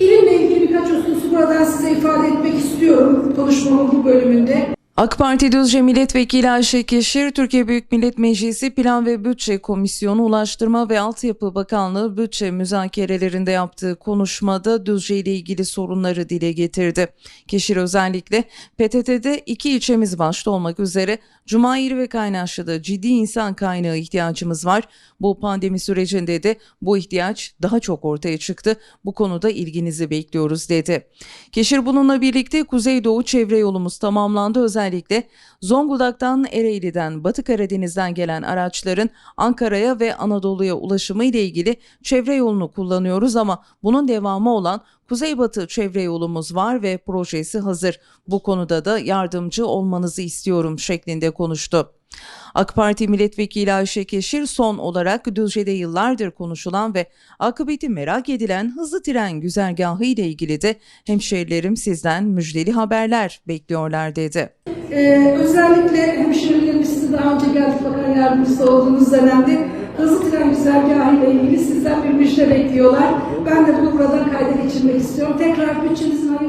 İlimle ilgili birkaç hususu buradan size ifade etmek istiyorum konuşmamın bu bölümünde. AK Parti Düzce Milletvekili Ayşe Keşir, Türkiye Büyük Millet Meclisi Plan ve Bütçe Komisyonu Ulaştırma ve Altyapı Bakanlığı bütçe müzakerelerinde yaptığı konuşmada Düzce ile ilgili sorunları dile getirdi. Keşir özellikle PTT'de iki ilçemiz başta olmak üzere Cumayir ve Kaynaşlı'da ciddi insan kaynağı ihtiyacımız var. Bu pandemi sürecinde de bu ihtiyaç daha çok ortaya çıktı. Bu konuda ilginizi bekliyoruz dedi. Keşir bununla birlikte Kuzeydoğu çevre yolumuz tamamlandı. Özellikle Zonguldak'tan Ereğli'den Batı Karadeniz'den gelen araçların Ankara'ya ve Anadolu'ya ulaşımı ile ilgili çevre yolunu kullanıyoruz ama bunun devamı olan Kuzeybatı çevre yolumuz var ve projesi hazır. Bu konuda da yardımcı olmanızı istiyorum şeklinde konuştu. AK Parti Milletvekili Ayşe Keşir son olarak Düzce'de yıllardır konuşulan ve akıbeti merak edilen hızlı tren güzergahı ile ilgili de hemşehrilerim sizden müjdeli haberler bekliyorlar dedi. Ee, özellikle hemşehrilerimiz size daha önce geldik bakan yardımcısı olduğunuz dönemde hızlı tren güzergahı ile ilgili sizden bir müjde bekliyorlar. Ben de bunu buradan kayda geçirmek istiyorum. Tekrar olsun.